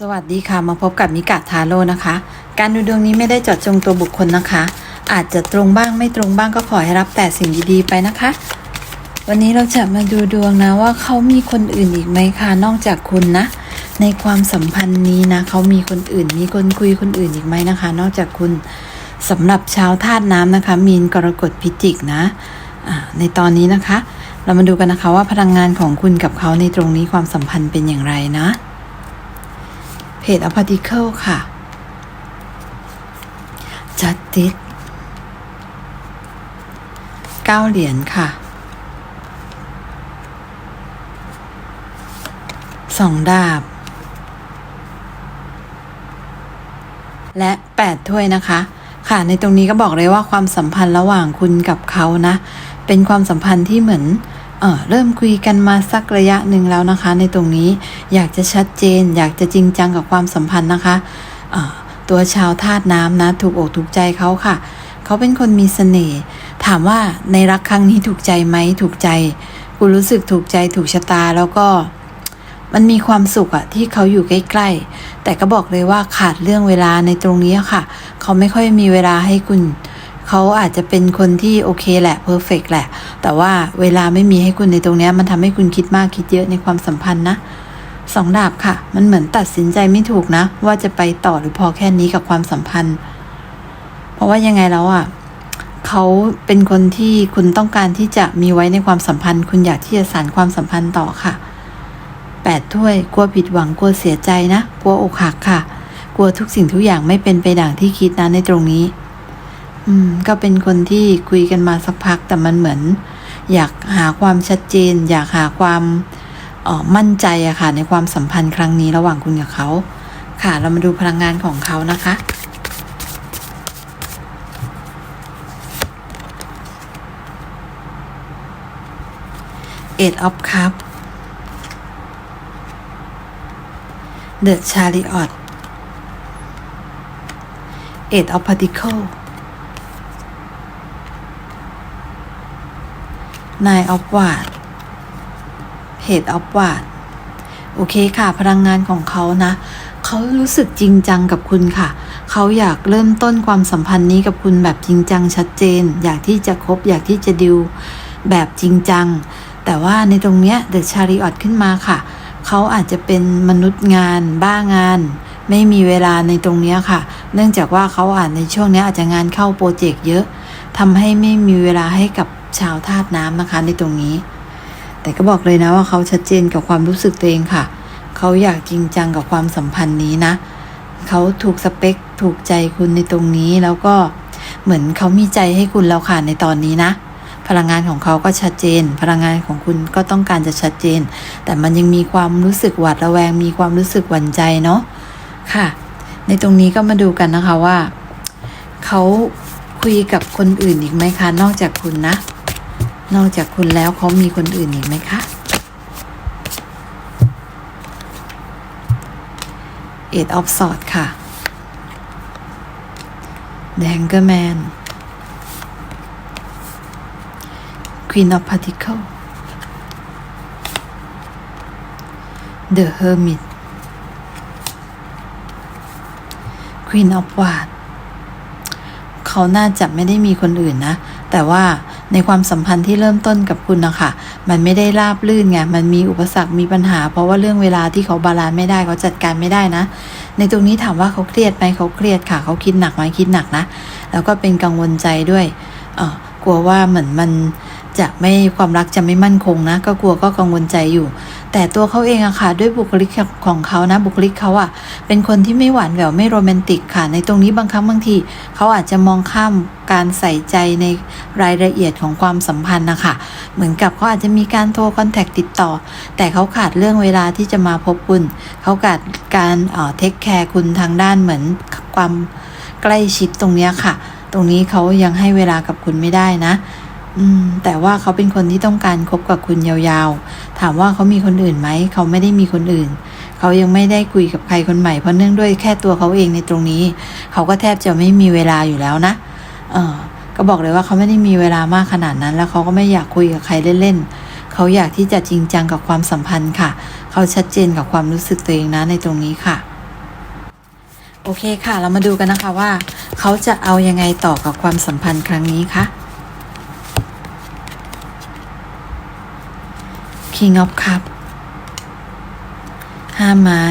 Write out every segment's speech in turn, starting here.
สวัสดีค่ะมาพบกับมิกะทาโร่นะคะ การดูดวงนี้ไม่ได้เจาะจงตัวบุคคลนะคะ อาจจะตรงบ้างไม่ตรงบ้างก็ขอให้รับแต่สิ่งดีๆไปนะคะ วันนี้เราจะมาดูดวงนะว่าเขามีคนอื่นอีกไหมคะนอกจากคุณนะ ในความสัมพันธ์นี้นะเขามีคนอื่น มีคนคุยคนอื่นอีกไหมนะคะ นอกจากคุณสำหรับชาวธาตุน้ำนะคะ มีนกรกฎพิจิกนะในตอนนี้นะคะ เรามาดูกันนะคะว่าพลังงานของคุณกับเขาในตรงนี้ความสัมพันธ์เป็นอย่างไรนะ เพจอพาร์ติเคิลค่ะ จัดติดเก้าเหรียญค่ะสองดาบ และแปดถ้วยนะคะ ค่ะในตรงนี้ก็บอกเลยว่าความสัมพันธ์ระหว่างคุณกับเขานะ เป็นความสัมพันธ์ที่เหมือน เริ่มคุยกันมาสักระยะหนึ่งแล้วนะคะ ในตรงนี้อยากจะชัดเจน อยากจะจริงจังกับความสัมพันธ์นะคะตัวชาวธาตุน้ำนะ ถูกอกถูกใจเขาค่ะ เขาเป็นคนมีเสน่ห์ถามว่าในรักครั้งนี้ถูกใจไหมถูกใจกูรู้สึกถูกใจถูกชะตาแล้วก็มันมีความสุขอะที่เขาอยู่ใกล้ๆแต่ก็บอกเลยว่าขาดเรื่องเวลาในตรงนี้ค่ะ เขาไม่ค่อยมีเวลาให้คุณ เขาอาจจะเป็นคนที่โอเคแหละเพอร์เฟกแหละ แต่ว่าเวลาไม่มีให้คุณในตรงนี้มันทำให้คุณคิดมากคิดเยอะในความสัมพันธ์นะสองดาบค่ะ มันเหมือนตัดสินใจไม่ถูกนะ ว่าจะไปต่อหรือพอแค่นี้กับความสัมพันธ์ เพราะว่ายังไงแล้วอะเขาเป็นคนที่คุณต้องการที่จะมีไว้ในความสัมพันธ์ คุณอยากที่จะสานความสัมพันธ์ต่อค่ะแปดถ้วยกลัวผิดหวังกลัวเสียใจนะกลัวอกหักค่ะ กลัวทุกสิ่งทุกอย่างไม่เป็นไปดังที่คิดนะในตรงนี้ อืม ก็เป็นคนที่คุยกันมาสักพัก แต่มันเหมือน อยากหาความชัดเจน อยากหาความออมั่นใจอะค่ะ ในความสัมพันธ์ครั้งนี้ระหว่างคุณกับเขา ค่ะ เรามาดูพลังงานของเขานะคะเอ็ดอฟครับเดอะชาริออตเอ็ดออฟพาร์ติเคิล Eight of Cups The Chariot Eight of Pentacles Nine of Wands Page of Wands โอเคค่ะ พลังงานของเขานะ เขารู้สึกจริงจังกับคุณค่ะ เขาอยากเริ่มต้นความสัมพันธ์นี้กับคุณแบบจริงจังชัดเจน อยากที่จะคบอยากที่จะดิวแบบจริงจัง แต่ว่าในตรงเนี้ยเดอะชาริออตขึ้นมาค่ะ เขาอาจจะเป็นมนุษย์งาน บ้างาน ไม่มีเวลาในตรงเนี้ยค่ะ เนื่องจากว่าเขาอาจในช่วงเนี้ยอาจจะงานเข้าโปรเจกต์เยอะทำให้ไม่มีเวลาให้กับ ชาวธาตุน้ำนะคะในตรงนี้ แต่ก็บอกเลยนะว่าเขาชัดเจนกับความรู้สึกตัวเองค่ะ เขาอยากจริงจังกับความสัมพันธ์นี้นะ เขาถูกสเปคถูกใจคุณในตรงนี้แล้วก็เหมือนเขามีใจให้คุณแล้วค่ะในตอนนี้นะ พลังงานของเขาก็ชัดเจน พลังงานของคุณก็ต้องการจะชัดเจน แต่มันยังมีความรู้สึกหวาดระแวง มีความรู้สึกหวั่นใจเนาะค่ะ ในตรงนี้ก็มาดูกันนะคะว่า เขาคุยกับคนอื่นอีกไหมคะ นอกจากคุณนะ นอกจากคุณแล้วเขามีคนอื่นอีกไหมคะ เอ็ดออฟสอดค่ะ แดงเกอร์แมนควีนอ็อปาร์ Particle The Hermit Queen of ปวาดเขาน่าจะไม่ได้มีคนอื่นนะ แต่ว่าในความสัมพันธ์ที่เริ่มต้นกับคุณนะคะมันไม่ได้ราบลื่นไงมันมีอุปสรรคมีปัญหา เพราะว่าเรื่องเวลาที่เขาบาลานซ์ไม่ได้เขาจัดการไม่ได้นะ ในตรงนี้ถามว่าเขาเครียดไหมเขาเครียดค่ะ เขาคิดหนักไหมคิดหนักนะ แล้วก็เป็นกังวลใจด้วยเออ กลัวว่าเหมือนมันจะไม่ความรักจะไม่มั่นคงนะ ก็กลัวก็กังวลใจอยู่ แต่ตัวเขาเองอะค่ะ ด้วยบุคลิกของเขานะ บุคลิกเขาอะเป็นคนที่ไม่หวานแหววไม่โรแมนติกค่ะ ในตรงนี้บางครั้งบางทีเขาอาจจะมองข้ามการใส่ใจในรายละเอียดของความสัมพันธ์นะคะเหมือนกับเขาอาจจะมีการโทรคอนแทคติดต่อ แต่เขาขาดเรื่องเวลาที่จะมาพบคุณ เขาขาดการเอ่อเทคแคร์คุณทางด้านเหมือนความใกล้ชิดตรงเนี้ยค่ะ ตรงนี้เขายังให้เวลากับคุณไม่ได้นะ อืม แต่ว่าเขาเป็นคนที่ต้องการคบกับคุณยาวๆ ถามว่าเขามีคนอื่นไหม เขาไม่ได้มีคนอื่น เขายังไม่ได้คุยกับใครคนใหม่ เพราะเนื่องด้วยแค่ตัวเขาเองในตรงนี้ เขาก็แทบจะไม่มีเวลาอยู่แล้วนะ เออก็บอกเลยว่าเขาไม่ได้มีเวลามากขนาดนั้น แล้วเขาก็ไม่อยากคุยกับใครเล่นๆ เขาอยากที่จะจริงจังกับความสัมพันธ์ค่ะ เขาชัดเจนกับความรู้สึกตัวเองนะในตรงนี้ค่ะ โอเคค่ะ เรามาดูกันนะคะว่า เขาจะเอายังไงต่อกับความสัมพันธ์ครั้งนี้คะ King of Cup ห้าไม้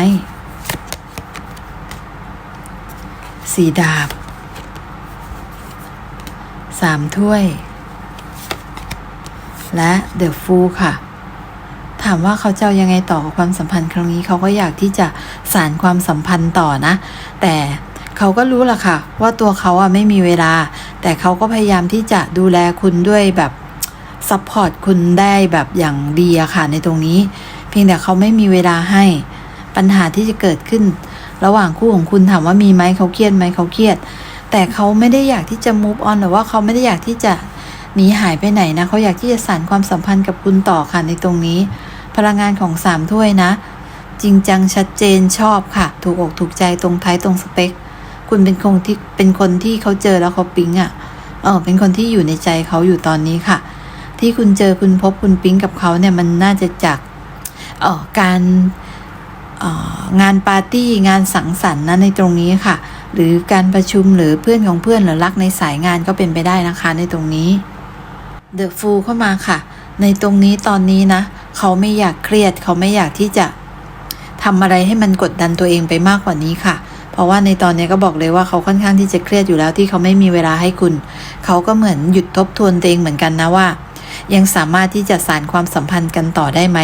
สีดาบ สามถ้วย และ The Fool ค่ะ ถามว่าเขาจะายังไงต่อกับความสัมพันธ์ครั้งนี้เขาก็อยากที่จะสานความสัมพันธ์ต่อนะ แต่เขาก็รู้ล่ะค่ะ ว่าตัวเขาอะไม่มีเวลา แต่เขาก็พยายามที่จะดูแลคุณด้วยแบบซัพพอร์ตคุณได้แบบอย่างดีอะค่ะในตรงนี้ เพียงแต่เขาไม่มีเวลาให้ปัญหาที่จะเกิดขึ้น ระหว่างคู่ของคุณถามว่ามีไหมเขาเครียดไหมเขาเครียด แต่เขาไม่ได้อยากที่จะ move on หรือว่าเขาไม่ได้อยากที่จะหนีหายไปไหนนะเขาอยากที่จะสานความสัมพันธ์กับคุณต่อค่ะในตรงนี้ พลังงานของสามถ้วยนะ จริงจังชัดเจนชอบค่ะ ถูกอกถูกใจตรงท้ายตรงสเปค คุณเป็นคนที่เป็นคนที่เขาเจอแล้วเขาปิ๊งอะ่ะเออเป็นคนที่อยู่ในใจเขาอยู่ตอนนี้ค่ะ ที่คุณเจอคุณพบคุณปิ๊งกับเขาเนี่ยมันน่าจะจากเออการเอองานปาร์ตี้งานสังสรรค์นะในตรงนี้ค่ะ หรือการประชุมหรือเพื่อนของเพื่อนหรือรักในสายงานก็เป็นไปได้นะคะในตรงนี้เดอะฟูเข้ามาค่ะ ในตรงนี้ตอนนี้นะ เขาไม่อยากเครียด เขาไม่อยากที่จะทำอะไรให้มันกดดันตัวเองไปมากกว่านี้ค่ะ เพราะว่าในตอนนี้ก็บอกเลยว่าเขาค่อนข้างที่จะเครียดอยู่แล้วที่เขาไม่มีเวลาให้คุณ เขาก็เหมือนหยุดทบทวนตัวเองเหมือนกันนะว่า ยังสามารถที่จะสานความสัมพันธ์กันต่อได้ไหม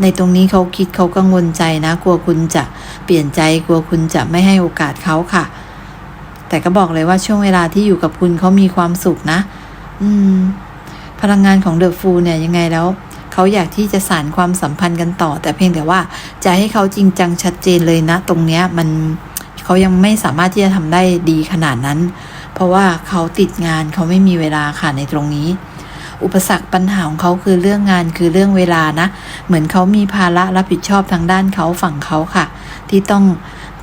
ในตรงนี้เขาคิดเขากังวลใจนะ กลัวคุณจะเปลี่ยนใจ กลัวคุณจะไม่ให้โอกาสเขาค่ะ แต่ก็บอกเลยว่าช่วงเวลาที่อยู่กับคุณเขามีความสุขนะ อืม พลังงานของเดอะฟูเนี่ยยังไงแล้ว เขาอยากที่จะสานความสัมพันธ์กันต่อ แต่เพียงแต่ว่าจะให้เขาจริงจังชัดเจนเลยนะ ตรงเนี้ยมันเขายังไม่สามารถที่จะทำได้ดีขนาดนั้น เพราะว่าเขาติดงานเขาไม่มีเวลาค่ะในตรงนี้ อุปสรรคปัญหาของเขาคือเรื่องงานคือเรื่องเวลานะ เหมือนเขามีภาระรับผิดชอบทางด้านเขาฝั่งเขาค่ะ ที่ต้อง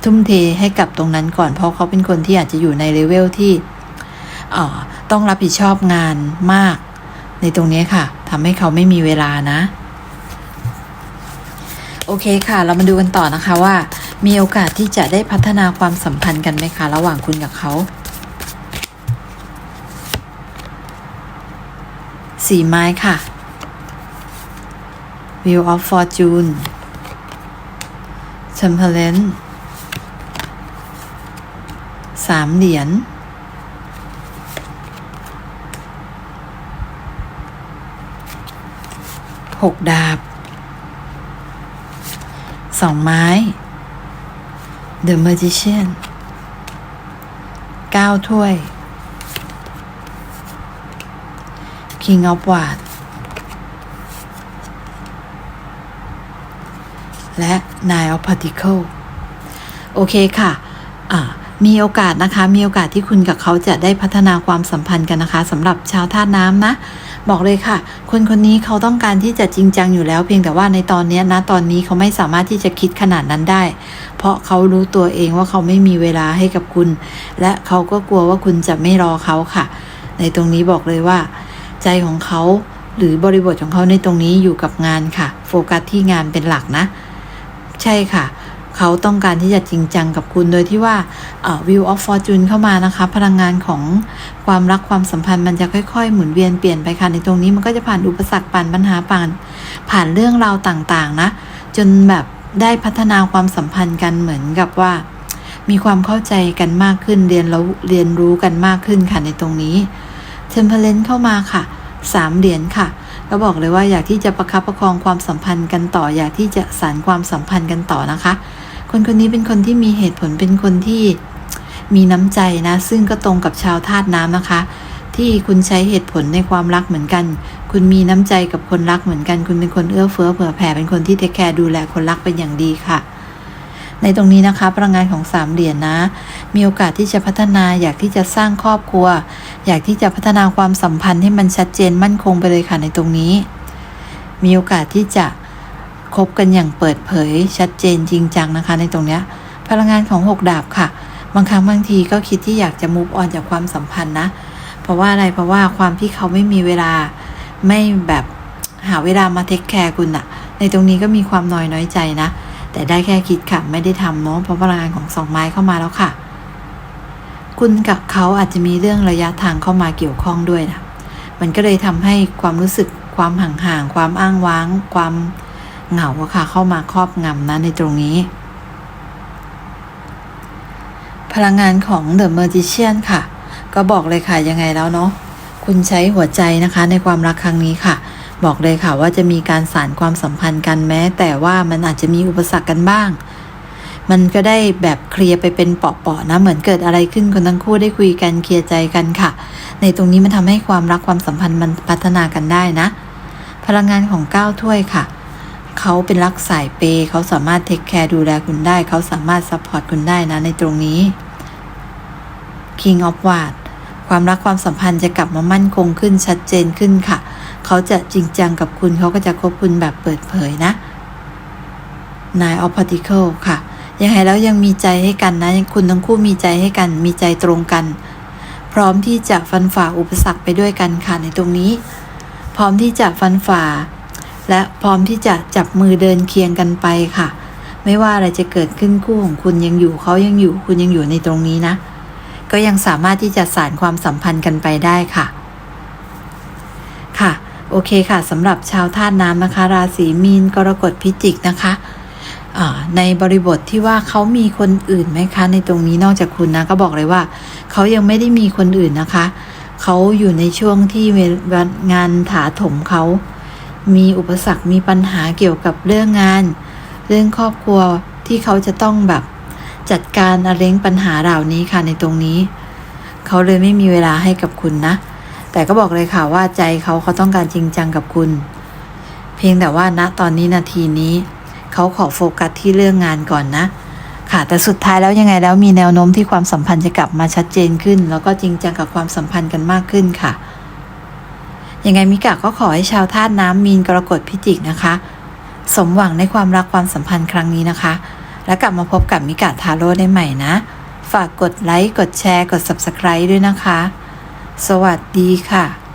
ทุ่มเทให้กับตรงนั้นก่อน เพราะเขาเป็นคนที่อาจจะอยู่ในเลเวลที่ต้องรับผิดชอบงานมากในตรงนี้ค่ะทำให้เขาไม่มีเวลานะ โอเคค่ะ เรามาดูกันต่อนะคะว่า มีโอกาสที่จะได้พัฒนาความสัมพันธ์กันไหมคะ ระหว่างคุณกับเขาสีไม้ค่ะ Wheel of Fortune Temperance สามเหรียญ หกดาบสองไม้ The Magician เก้าถ้วย King of w a d และ Nine of Particle โอเคค่ะอ่ามีโอกาสนะคะ มีโอกาสที่คุณกับเขาจะได้พัฒนาความสัมพันธ์กันนะคะสำหรับชาวธาตุน้ำนะ บอกเลยค่ะ คนคนนี้เขาต้องการที่จะจริงจังอยู่แล้ว เพียงแต่ว่าในตอนนี้นะตอนนี้เขาไม่สามารถที่จะคิดขนาดนั้นได้ เพราะเขารู้ตัวเองว่าเขาไม่มีเวลาให้กับคุณ และเขาก็กลัวว่าคุณจะไม่รอเขาค่ะ ในตรงนี้บอกเลยว่า ใจของเขาหรือบริบทของเขาในตรงนี้อยู่กับงานค่ะ โฟกัสที่งานเป็นหลักนะ ใช่ค่ะ เขาต้องการที่จะจริงจังกับคุณโดยที่ว่าวิวออฟฟอร์จูนเข้ามานะคะ พลังงานของความรักความสัมพันธ์มันจะค่อยๆ หมุนเวียนเปลี่ยนไปค่ะในตรงนี้มันก็จะผ่านอุปสรรคผ่านปัญหาผ่านผ่านเรื่องราวต่างๆ นะ จนแบบได้พัฒนาความสัมพันธ์กันเหมือนกับว่า มีความเข้าใจกันมากขึ้นเรียนรู้เรียนรู้กันมากขึ้นค่ะในตรงนี้เทมเพลนเข้ามาค่ะสามเหรียญค่ะก็บอกเลยว่าอยากที่จะประคับประคองความสัมพันธ์กันต่อ อยากที่จะสานความสัมพันธ์กันต่อนะคะ คนคนนี้เป็นคนที่มีเหตุผลเป็นคนที่มีน้ำใจนะ ซึ่งก็ตรงกับชาวธาตุน้ำนะคะ ที่คุณใช้เหตุผลในความรักเหมือนกัน คุณมีน้ำใจกับคนรักเหมือนกัน คุณเป็นคนเอื้อเฟื้อเผื่อแผ่เป็นคนที่เทคแคร์ดูแลคนรักเป็นอย่างดีค่ะ ในตรงนี้นะคะพลังงานของสามเหรียญนนะ มีโอกาสที่จะพัฒนาอยากที่จะสร้างครอบครัว อยากที่จะพัฒนาความสัมพันธ์ให้มันชัดเจนมั่นคงไปเลยค่ะในตรงนี้ มีโอกาสที่จะ คบกันอย่างเปิดเผยชัดเจนจริงจังนะคะ ในตรงเนี้ยพลังงานของหกดาบค่ะ บางครั้งบางทีก็คิดที่อยากจะมูฟออนจากความสัมพันธ์นะ เพราะว่าอะไรเพราะว่าความที่เขาไม่มีเวลาไม่แบบหาเวลามาเทคแคร์คุณอะในตรงนี้ก็มีความน้อยน้อยใจนะ แต่ได้แค่คิดค่ะ ไม่ได้ทำเนาะเพราะพลังงานของสองไม้เข้ามาแล้วค่ะ คุณกับเขาอาจจะมีเรื่องระยะทางเข้ามาเกี่ยวข้องด้วยนะมันก็เลยทำให้ความรู้สึกความห่างๆความอ้างว้าง ความ เหงาค่ะเข้ามาครอบงำนะในตรงนี้ พลังงานของ The Magician ค่ะ ก็บอกเลยค่ะยังไงแล้วเนาะคุณใช้หัวใจนะคะในความรักครั้งนี้ค่ะ บอกเลยค่ะว่าจะมีการสานความสัมพันธ์กันแม้ แต่ว่ามันอาจจะมีอุปสรรคกันบ้าง มันก็ได้แบบเคลียร์ไปเป็นเปาะๆนะเหมือนเกิดอะไรขึ้นคนทั้งคู่ได้คุยกันเคลียร์ใจกันค่ะ ในตรงนี้มันทำให้ความรักความสัมพันธ์มันพัฒนากันได้นะ พลังงานของก้าวถ้วยค่ะ เขาเป็นรักสายเปย์เขาสามารถเทคแคร์ดูแลคุณได้ เขาสามารถซัพพอร์ตคุณได้นะในตรงนี้ King of w a r d ความรักความสัมพันธ์จะกลับมามั่นคงขึ้นชัดเจนขึ้นค่ะ เขาจะจริงจังกับคุณเขาก็จะคบคุณแบบเปิดเผยนะ Nine of Pentacles ค่ะยังไงแล้วยังมีใจให้กันนะคุณทั้งคู่มีใจให้กันมีใจตรงกัน พร้อมที่จะฟันฝ่าอุปสรรคไปด้วยกันค่ะในตรงนี้ พร้อมที่จะฟันฝ่า และพร้อมที่จะจับมือเดินเคียงกันไปค่ะ ไม่ว่าอะไรจะเกิดขึ้นคู่ของคุณยังอยู่เขายังอยู่คุณยังอยู่ในตรงนี้นะ ก็ยังสามารถที่จะสานความสัมพันธ์กันไปได้ค่ะ ค่ะ โอเคค่ะสำหรับชาวธาตุน้ำนะคะ ราศีมีนกรกฎพิจิกนะคะในบริบทที่ว่าเขามีคนอื่นไหมคะ ในตรงนี้นอกจากคุณนะก็บอกเลยว่า เขายังไม่ได้มีคนอื่นนะคะ เขาอยู่ในช่วงที่งานถาถมเขา มีอุปสรรคมีปัญหาเกี่ยวกับเรื่องงาน เรื่องครอบครัวที่เขาจะต้องแบบจัดการอเล้งปัญหาเหล่านี้ค่ะในตรงนี้ เขาเลยไม่มีเวลาให้กับคุณนะ แต่ก็บอกเลยค่ะว่าใจเขาเขาต้องการจริงจังกับคุณ เพียงแต่ว่าณตอนนี้นาทีนี้ เขาขอโฟกัสที่เรื่องงานก่อนนะ ค่ะแต่สุดท้ายแล้วยังไงแล้วมีแนวโน้มที่ความสัมพันธ์จะกลับมาชัดเจนขึ้น แล้วก็จริงจังกับความสัมพันธ์กันมากขึ้นค่ะ ยังไงมิกะก็ขอให้ชาวธาตุน้ำมีนกรกฎพิจิกนะคะ สมหวังในความรักความสัมพันธ์ครั้งนี้นะคะ แล้วกลับมาพบกับมิกะทาโร่ได้ใหม่นะ ฝากกดไลค์กดแชร์กด Subscribe ด้วยนะคะ สวัสดีค่ะ